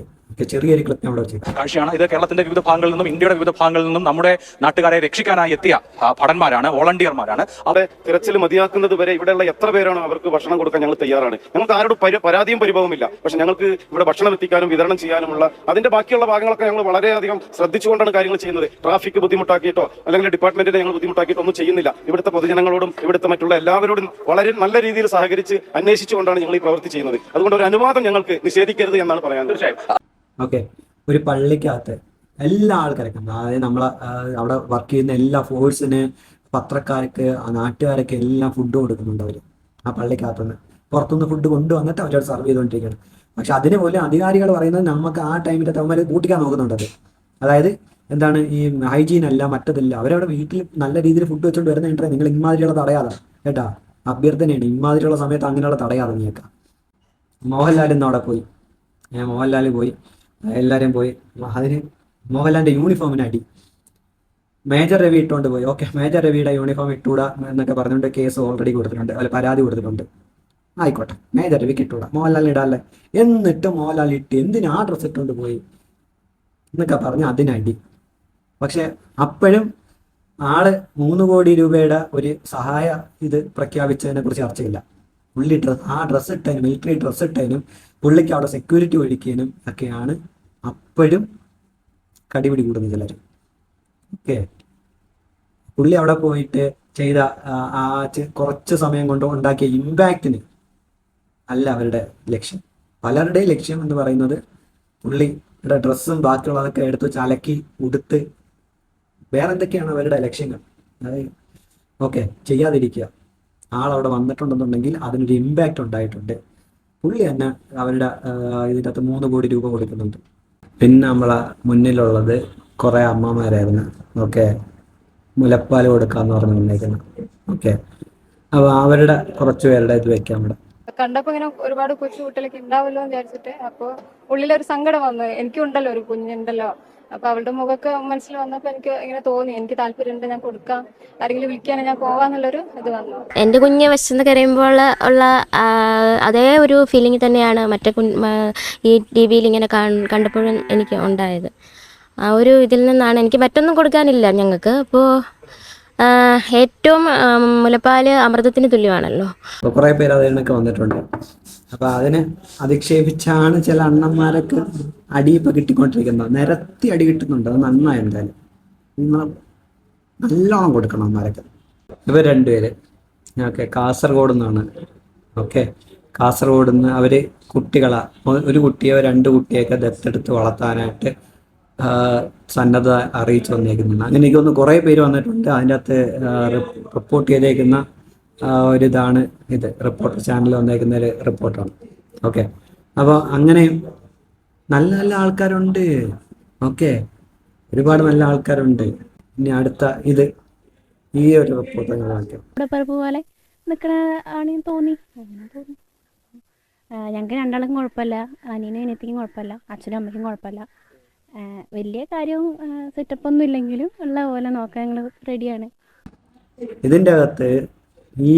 ചെറിയൊരു ക്ലിപ്പ് ഞാൻ വെച്ചു കാഴ്ചയാണ് ഇത് കേരളത്തിന്റെ വിവിധ ഭാഗങ്ങളിൽ നിന്നും ഇന്ത്യയുടെ വിവിധ ഭാഗങ്ങളിൽ നിന്നും നമ്മുടെ നാട്ടുകാരെ രക്ഷിക്കാനായി എത്തിയ ഭടന്മാരാണ് വോളണ്ടിയർമാരാണ്. അവരെ തിരച്ചിൽ മതിയാക്കുന്നത് വരെ ഇവിടെയുള്ള എത്ര പേരാണ് അവർക്ക് ഭക്ഷണം കൊടുക്കാൻ ഞങ്ങൾ തയ്യാറാണ്. ഞങ്ങൾക്ക് ആരോടും പരി- പരാതിയും പരിഭവമില്ല പക്ഷെ ഞങ്ങൾക്ക് ഇവിടെ ഭക്ഷണം എത്തിക്കാനും വിതരണം ചെയ്യാനുമുള്ള അതിന്റെ ബാക്കിയുള്ള ഭാഗങ്ങളൊക്കെ ഞങ്ങൾ വളരെയധികം ശ്രദ്ധിച്ചുകൊണ്ടാണ് കാര്യങ്ങൾ ചെയ്യുന്നത്. ട്രാഫിക് ബുദ്ധിമുട്ടാക്കിയിട്ടോ അല്ലെങ്കിൽ ഡിപ്പാർട്ട്മെന്റിനെ ഞങ്ങൾ ബുദ്ധിമുട്ടാക്കിയിട്ടോ ഒന്നും ചെയ്യുന്നില്ല. ഇവിടുത്തെ പൊതുജനങ്ങളോടും ഇവിടുത്തെ മറ്റുള്ള എല്ലാവരോടും വളരെ നല്ല രീതിയിൽ സഹകരിച്ച് അന്വേഷിച്ചുകൊണ്ടാണ് ഞങ്ങൾ ഈ പ്രവൃത്തി ചെയ്യുന്നത്. അതുകൊണ്ട് ഒരു അനുവാദം ഞങ്ങൾക്ക് നിഷേധിക്കരുത് എന്നാണ് പറയാൻ തീർച്ചയായും. ഓക്കെ. ഒരു പള്ളിക്കകത്ത് എല്ലാ ആൾക്കാർക്കും അതായത് നമ്മളെ അവിടെ വർക്ക് ചെയ്യുന്ന എല്ലാ ഫോഴ്സിന് പത്രക്കാർക്ക് നാട്ടുകാരൊക്കെ എല്ലാം ഫുഡ് കൊടുക്കുന്നുണ്ട് അവർ ആ പള്ളിക്കകത്തുനിന്ന്. പുറത്തുനിന്ന് ഫുഡ് കൊണ്ടുവന്നിട്ട് അവരോട് സർവ് ചെയ്തുകൊണ്ടിരിക്കുകയാണ്. പക്ഷെ അതിന് അധികാരികൾ പറയുന്നത് നമുക്ക് ആ ടൈമിൽ തവന്മാർ കൂട്ടിക്കാൻ നോക്കുന്നുണ്ട് അതായത് എന്താണ് ഈ ഹൈജീൻ അല്ല മറ്റതില്ല. അവരവിടെ വീട്ടിൽ നല്ല രീതിയിൽ ഫുഡ് വെച്ചുകൊണ്ട് വരുന്നുണ്ടെങ്കിൽ നിങ്ങൾ ഇമാതിരിയുള്ള തടയാതെ. കേട്ടാ? അഭ്യർത്ഥനയാണ്. ഇമാതിരിയുള്ള സമയത്ത് അങ്ങനെയുള്ള തടയാതെ നീക്കാം മോഹൻലാൽ ഇന്ന് അവിടെ പോയി. മോഹൻലാൽ പോയി. എല്ലാവരും പോയി. അതിന് മോഹൻലാലിന്റെ യൂണിഫോമിന് അടി. മേജർ രവി ഇട്ടുകൊണ്ട് പോയി. ഓക്കെ മേജർ രവിയുടെ യൂണിഫോം ഇട്ടൂടാ എന്നൊക്കെ പറഞ്ഞുകൊണ്ട് കേസ് ഓൾറെഡി കൊടുത്തിട്ടുണ്ട്. അല്ല പരാതി കൊടുത്തിട്ടുണ്ട്. ആയിക്കോട്ടെ മേജർ രവിക്ക് ഇട്ടൂടാ. മോഹൻലാലിന് ഇടാല്ലേ? എന്നിട്ട് മോഹൻലാൽ ഇട്ട് എന്തിനാ ആ ഡ്രസ്സ് ഇട്ടുകൊണ്ട് പോയി? എന്നൊക്കെ പറഞ്ഞ് അതിനടി. പക്ഷെ അപ്പോഴും ആൾ മൂന്ന് കോടി രൂപയുടെ ഒരു സഹായ ഇത് പ്രഖ്യാപിച്ചതിനെ കുറിച്ച് ചർച്ചയില്ല. പുള്ളി ഡ്രസ് ആ ഡ്രസ്സ് ഇട്ടതിനും മിലിറ്ററി ഡ്രസ്സ് ഇട്ടതിനും പുള്ളിക്ക് അവിടെ സെക്യൂരിറ്റി ഒഴിക്കാനും ഒക്കെയാണ് അപ്പോഴും കടിപിടി കൂടുന്നു ചിലർ. ഓക്കെ. പുള്ളി അവിടെ പോയിട്ട് ചെയ്ത ആ, കുറച്ച് സമയം കൊണ്ട് ഉണ്ടാക്കിയ ഇമ്പാക്റ്റിന് അല്ല അവരുടെ ലക്ഷ്യം. പലരുടെയും ലക്ഷ്യം എന്ന് പറയുന്നത് പുള്ളിയുടെ ഡ്രസ്സും ബാക്കിയുള്ളതൊക്കെ എടുത്ത് ചലക്കി ഉടുത്ത് വേറെ എന്തൊക്കെയാണ് അവരുടെ ലക്ഷ്യങ്ങൾ? അതായത് ഓക്കെ ചെയ്യാതിരിക്കുക. ആളവിടെ വന്നിട്ടുണ്ടെന്നുണ്ടെങ്കിൽ അതിനൊരു ഇമ്പാക്റ്റ് ഉണ്ടായിട്ടുണ്ട്. പുള്ളി തന്നെ അവരുടെ ഇതിന്റെ അകത്ത് മൂന്ന് കോടി രൂപ കൊടുക്കുന്നുണ്ട്. പിന്നെ നമ്മളെ മുന്നിലുള്ളത് കുറേ അമ്മമാരായിരുന്നു. ഓക്കെ. മുലപ്പാൽ കൊടുക്കാന്ന് പറഞ്ഞു വന്നേക്കുന്നത് ഓക്കെ. അപ്പൊ അവരുടെ കുറച്ച് പേരുടെ ഇത് വെക്കാം ഇവിടെ. കണ്ടപ്പോ ഇങ്ങനെ ഒരുപാട് കൊച്ചു കുട്ടികളൊക്കെ ഉണ്ടാവല്ലോ എന്ന് വിചാരിച്ചിട്ട് അപ്പൊ ഉള്ളിലൊരു സങ്കടം വന്നു. എനിക്കുണ്ടല്ലോ ഒരു കുഞ്ഞുണ്ടല്ലോ. അപ്പൊ അവളുടെ മുഖമൊക്കെ മനസ്സിൽ വന്നപ്പോ എനിക്ക് ഇങ്ങനെ തോന്നി. എനിക്ക് താല്പര്യമുണ്ട് ഞാൻ കൊടുക്കാം. ആരെങ്കിലും വിളിക്കാൻ ഞാൻ പോവാന്നുള്ളൊരു ഇത് വന്നു. എന്റെ കുഞ്ഞെ വിശന്ന് കരയുമ്പോൾ ഉള്ള അതേ ഒരു ഫീലിംഗ് തന്നെയാണ് മറ്റേ ഈ ടി വിയിൽ ഇങ്ങനെ കണ്ടപ്പോഴും എനിക്ക് ഉണ്ടായത്. ആ ഒരു ഇതിൽ നിന്നാണ് എനിക്ക് മറ്റൊന്നും കൊടുക്കാനില്ല ഞങ്ങൾക്ക്. അപ്പോൾ ഏറ്റവും മുലപ്പാൽ അമൃതത്തിന് തുല്യമാണല്ലോ. അപ്പോൾ കുറേ പേര് അതിനൊക്കെ വന്നിട്ടുണ്ട്. അപ്പോൾ അതിന് അധിക്ഷേപിച്ചാണ് ചില അണ്ണന്മാരൊക്കെ അടി ഇപ്പം കിട്ടിക്കൊണ്ടിരിക്കുന്നത്. നിരത്തി അടി കിട്ടുന്നുണ്ട്. അത് നന്നായി എന്തായാലും. നിങ്ങൾ നല്ലോണം കൊടുക്കണം അമ്മമാരൊക്കെ ഇവർ രണ്ടുപേര്. ഓക്കെ കാസർഗോഡ് നിന്നാണ്. ഓക്കെ. കാസർഗോഡ് നിന്ന് അവർ കുട്ടികളെ. ഒരു കുട്ടിയോ രണ്ട് കുട്ടിയൊക്കെ ദത്തെടുത്ത് വളർത്താനായിട്ട് സന്നദ്ധ അറിയിച്ചു വന്നേക്കുന്നുണ്ട് അങ്ങനെ എനിക്ക് തോന്നുന്നു കുറേ പേര് വന്നിട്ടുണ്ട്. അതിന്റെ അകത്ത് റിപ്പോർട്ട് ചെയ്തേക്കുന്ന ഒരു ഒരിതാണ് ഇത്. റിപ്പോർട്ടർ ചാനലിൽ വന്നേക്കുന്ന ഒരു റിപ്പോർട്ടാണ്. ഓക്കെ. അപ്പോൾ അങ്ങനെ നല്ല നല്ല ആൾക്കാരുണ്ട്. ഓക്കെ. ഒരുപാട് നല്ല ആൾക്കാരുണ്ട്. ഇനി അടുത്ത ഇത് ഈ ഒരു റിപ്പോർട്ട് തോന്നി. ഞങ്ങൾക്ക് രണ്ടാൾക്കും കുഴപ്പമില്ല. അനിയനും അനിയത്തിക്കും കുഴപ്പമില്ല. അച്ഛനും അമ്മയ്ക്കും കുഴപ്പമില്ല. വലിയ കാര്യവും സെറ്റപ്പ് ഒന്നും ഇല്ലെങ്കിലും ഉള്ള പോലെ നോക്കാൻ ഞങ്ങൾ റെഡിയാണ്. ഇതിന്റെ അകത്ത് ഈ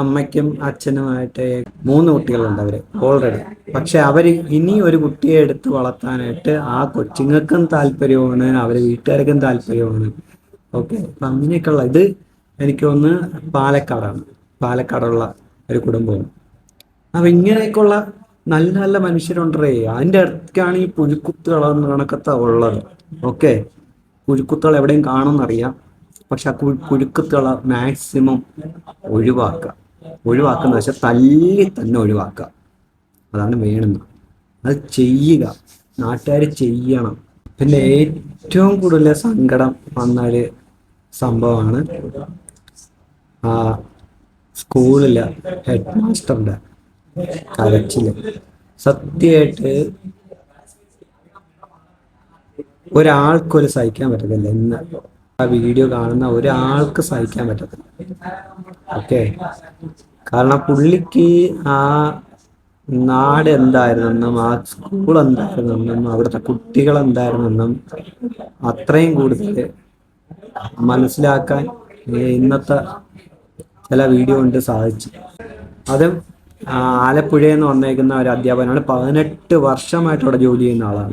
അമ്മയ്ക്കും അച്ഛനുമായിട്ട് മൂന്ന് കുട്ടികളുണ്ട് അവർ ഓൾറെഡി പക്ഷെ അവർ ഇനി ഒരു കുട്ടിയെ എടുത്ത് വളർത്താനായിട്ട് ആ കൊച്ചുങ്ങൾക്കും താല്പര്യമാണ് അവരെ വീട്ടുകാർക്കും താല്പര്യമാണ്. ഓക്കെ അപ്പൊ അങ്ങനെയൊക്കെയുള്ള ഇത് എനിക്ക് ഒന്ന് പാലക്കാടാണ്. പാലക്കാടുള്ള ഒരു കുടുംബമാണ്. അപ്പൊ ഇങ്ങനെയൊക്കെയുള്ള നല്ല നല്ല മനുഷ്യരുണ്ടേ അതിന്റെ അടുത്താണ് ഈ പുഴുക്കുത്തുകൾ കണക്കത്ത ഉള്ളത്. ഓക്കെ? പുഴുക്കുത്തുകൾ എവിടെയും കാണുമെന്നറിയാം. പക്ഷെ ആ പുഴുക്കുത്തുകളെ മാക്സിമം ഒഴിവാക്കുക. ഒഴിവാക്കുന്ന വെച്ചാൽ തല്ലി തന്നെ ഒഴിവാക്കുക. അതാണ് വേണമെന്ന് അത് ചെയ്യുക. നാട്ടുകാർ ചെയ്യണം. പിന്നെ ഏറ്റവും കൂടുതൽ സങ്കടം വന്ന ഒരു സംഭവമാണ് ആ സ്കൂളിലെ ഹെഡ് മാസ്റ്ററുടെ കരച്ചിൽ സത്യമായിട്ട് ഒരാൾക്കൊരു സഹിക്കാൻ പറ്റത്തില്ല എന്ന് ആ വീഡിയോ കാണുന്ന ഒരാൾക്ക് സഹിക്കാൻ പറ്റത്തില്ല. ഓക്കെ? കാരണം പുള്ളിക്ക് ആ നാട് എന്തായിരുന്നെന്നും ആ സ്കൂൾ എന്തായിരുന്നെന്നും അവിടുത്തെ കുട്ടികൾ എന്തായിരുന്നെന്നും അത്രയും കൂടുതൽ മനസ്സിലാക്കാൻ ഇന്നത്തെ ചില വീഡിയോ കൊണ്ട് സാധിച്ചു. അതും ആലപ്പുഴയിൽ നിന്ന് വന്നേക്കുന്ന ഒരു അധ്യാപകനാണ്. പതിനെട്ട് വർഷമായിട്ട് അവിടെ ജോലി ചെയ്യുന്ന ആളാണ്.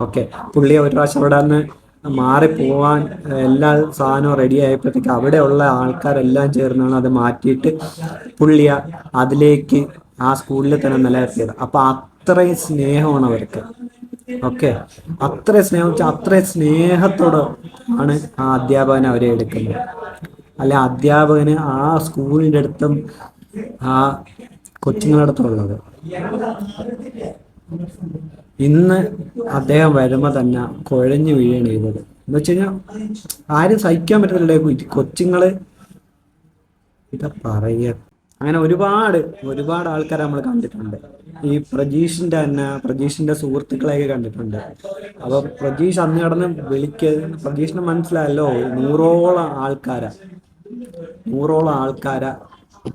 ഓക്കെ. പുള്ളി ഒരു പ്രാവശ്യം അവിടെ നിന്ന് മാറിപ്പോവാൻ എല്ലാ സാധനവും റെഡി ആയപ്പോഴത്തേക്ക് അവിടെയുള്ള ആൾക്കാരെല്ലാം ചേർന്നാണ് അത് മാറ്റിയിട്ട് പുള്ളിയ അതിലേക്ക് ആ സ്കൂളിൽ തന്നെ നിലനിർത്തിയത്. അപ്പൊ അത്രയും സ്നേഹമാണ് അവർക്ക്. ഓക്കെ. അത്രയും സ്നേഹം വെച്ചാൽ അത്രയും സ്നേഹത്തോടെ ആണ് ആ അധ്യാപകൻ അവരെ എടുക്കുന്നത്. അല്ലെ അധ്യാപകന് ആ സ്കൂളിന്റെ അടുത്തും ആ കൊച്ചുങ്ങളടത്തുള്ളത് ഇന്ന് അദ്ദേഹം വരുമ്പോൾ തന്നെ കുഴഞ്ഞു വീഴുകയാണ് ചെയ്തത്. എന്ന് വെച്ച് കഴിഞ്ഞാൽ ആരും സഹിക്കാൻ പറ്റത്തില്ല കൊച്ചുങ്ങൾ. ഇതാ പറയുക. അങ്ങനെ ഒരുപാട് ഒരുപാട് ആൾക്കാരെ നമ്മൾ കണ്ടിട്ടുണ്ട്. ഈ പ്രജീഷിന്റെ തന്നെ പ്രജീഷിന്റെ സുഹൃത്തുക്കളെയൊക്കെ കണ്ടിട്ടുണ്ട്. അപ്പൊ പ്രജീഷ് അന്ന് കടന്ന് വിളിക്ക പ്രജീഷിന് മനസ്സിലായല്ലോ നൂറോളം ആൾക്കാരെ. നൂറോളം ആൾക്കാരെ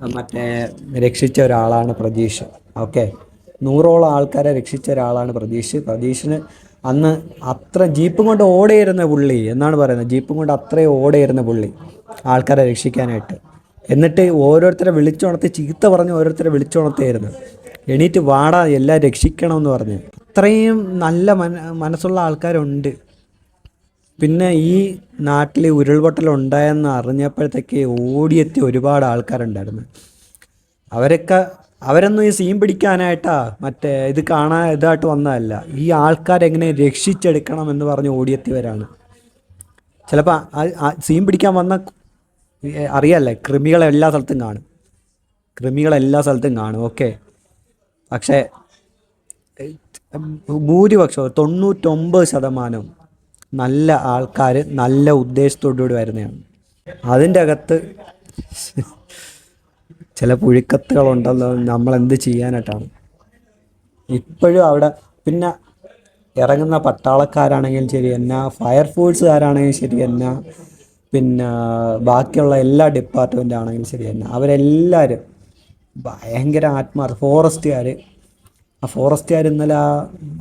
മറ്റേ രക്ഷിച്ച ഒരാളാണ് പ്രതീഷ്. ഓക്കെ. നൂറോളം ആൾക്കാരെ രക്ഷിച്ച ഒരാളാണ് പ്രതീഷ്. പ്രതീഷിന് അന്ന് അത്ര ജീപ്പും കൊണ്ട് ഓടിയിരുന്ന പുള്ളി എന്നാണ് പറയുന്നത്? ജീപ്പും കൊണ്ട് അത്രയും ഓടിയിരുന്ന പുള്ളി ആൾക്കാരെ രക്ഷിക്കാനായിട്ട്. എന്നിട്ട് ഓരോരുത്തരെ വിളിച്ചുണർത്തി ചീത്ത പറഞ്ഞ് ഓരോരുത്തരെ വിളിച്ചുണർത്തിയായിരുന്നു. എണീറ്റ് വാടാ എല്ലാം രക്ഷിക്കണമെന്ന് പറഞ്ഞ്. അത്രയും നല്ല മന മനസ്സുള്ള ആൾക്കാരുണ്ട്. പിന്നെ ഈ നാട്ടിൽ ഉരുൾപൊട്ടൽ ഉണ്ടായെന്ന് അറിഞ്ഞപ്പോഴത്തേക്ക് ഓടിയെത്തി ഒരുപാട് ആൾക്കാരുണ്ടായിരുന്നു. അവരൊക്കെ അവരൊന്നും ഈ സീൻ പിടിക്കാനായിട്ടാ മറ്റേ ഇത് കാണാൻ ഇതായിട്ട് വന്നതല്ല. ഈ ആൾക്കാരെങ്ങനെ രക്ഷിച്ചെടുക്കണം എന്ന് പറഞ്ഞ് ഓടിയെത്തിയവരാണ്. ചിലപ്പോൾ സീൻ പിടിക്കാൻ വന്ന അറിയാല്ലേ? കൃമികൾ എല്ലാ സ്ഥലത്തും കാണും. കൃമികൾ എല്ലാ സ്ഥലത്തും കാണും. ഓക്കെ. പക്ഷേ ഭൂരിപക്ഷം തൊണ്ണൂറ്റൊമ്പത് ശതമാനം നല്ല ആൾക്കാർ നല്ല ഉദ്ദേശത്തോടുകൂടി വരുന്നതാണ്. അതിന്റെ അകത്ത് ചില പുഴുക്കത്തുകളുണ്ടല്ലോ നമ്മൾ എന്ത് ചെയ്യാനായിട്ടാണ്. ഇപ്പോഴും അവിടെ പിന്നെ ഇറങ്ങുന്ന പട്ടാളക്കാരാണെങ്കിലും ശരി എന്നാ ഫയർഫോഴ്സുകാരാണെങ്കിലും ശരി എന്നാ പിന്നെ ബാക്കിയുള്ള എല്ലാ ഡിപ്പാർട്ട്മെന്റ് ആണെങ്കിലും ശരി എന്നാ അവരെല്ലാവരും ഭയങ്കര ആത്മാർത്ഥ ഫോറസ്റ്റുകാർ ആ ഫോറസ്റ്റുകാർ ഇന്നലെ ആ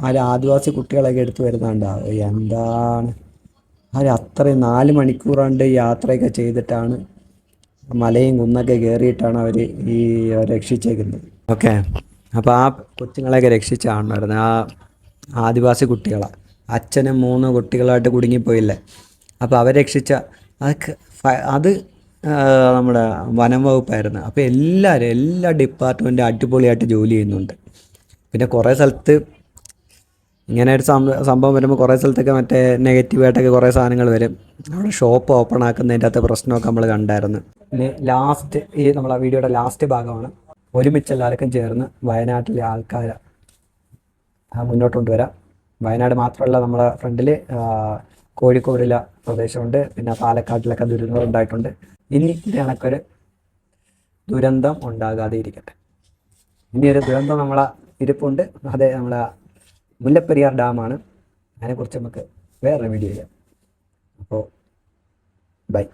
ആ ആദിവാസി കുട്ടികളൊക്കെ എടുത്തു വരുന്നുണ്ടാവും എന്താണ്? അവർ അത്രയും നാല് മണിക്കൂറാണ്ട് യാത്രയൊക്കെ ചെയ്തിട്ടാണ് മലയും കുന്നൊക്കെ കയറിയിട്ടാണ് അവർ ഈ രക്ഷിച്ചേക്കുന്നത്. ഓക്കെ. അപ്പോൾ ആ കൊച്ചുങ്ങളെയൊക്കെ രക്ഷിച്ചാണ് വരുന്നത് ആ ആദിവാസി കുട്ടികളെ. അച്ഛനും മൂന്ന് കുട്ടികളായിട്ട് കുടുങ്ങിപ്പോയില്ലേ? അപ്പോൾ അവർ രക്ഷിച്ച അതൊക്കെ അത് നമ്മുടെ വനം വകുപ്പായിരുന്നു. അപ്പോൾ എല്ലാവരും എല്ലാ ഡിപ്പാർട്ട്മെന്റും അടിപൊളിയായിട്ട് ജോലി ചെയ്യുന്നുണ്ട്. പിന്നെ കുറേ സ്ഥലത്ത് ഇങ്ങനെ ഒരു സംഭവം വരുമ്പോൾ കുറേ സ്ഥലത്തൊക്കെ മറ്റേ നെഗറ്റീവായിട്ടൊക്കെ കുറേ സാധനങ്ങൾ വരും. നമ്മൾ ഷോപ്പ് ഓപ്പൺ ആക്കുന്നതിന്റെ അകത്ത് പ്രശ്നമൊക്കെ നമ്മൾ കണ്ടായിരുന്നു. പിന്നെ ലാസ്റ്റ് ഈ നമ്മളെ വീഡിയോയുടെ ലാസ്റ്റ് ഭാഗമാണ്. ഒരുമിച്ച് എല്ലാവർക്കും ചേർന്ന് വയനാട്ടിലെ ആൾക്കാരെ ആ, മുന്നോട്ട് കൊണ്ടുവരാം. വയനാട് മാത്രമല്ല നമ്മളെ ഫ്രണ്ടിൽ കോഴിക്കോടിലെ പ്രദേശമുണ്ട്. പിന്നെ പാലക്കാട്ടിലൊക്കെ ദുരന്തം ഉണ്ടായിട്ടുണ്ട്. ഇനി കണക്കൊരു ദുരന്തം ഉണ്ടാകാതെ ഇരിക്കട്ടെ ഇനി ഒരു ദുരന്തം നമ്മളെ ഇരിപ്പുണ്ട്. അതെ നമ്മളെ മുല്ലപ്പെരിയാർ ഡാമാണ്. അതിനെക്കുറിച്ച് നമുക്ക് വേറെ വീഡിയോ ചെയ്യാം. അപ്പോൾ ബൈ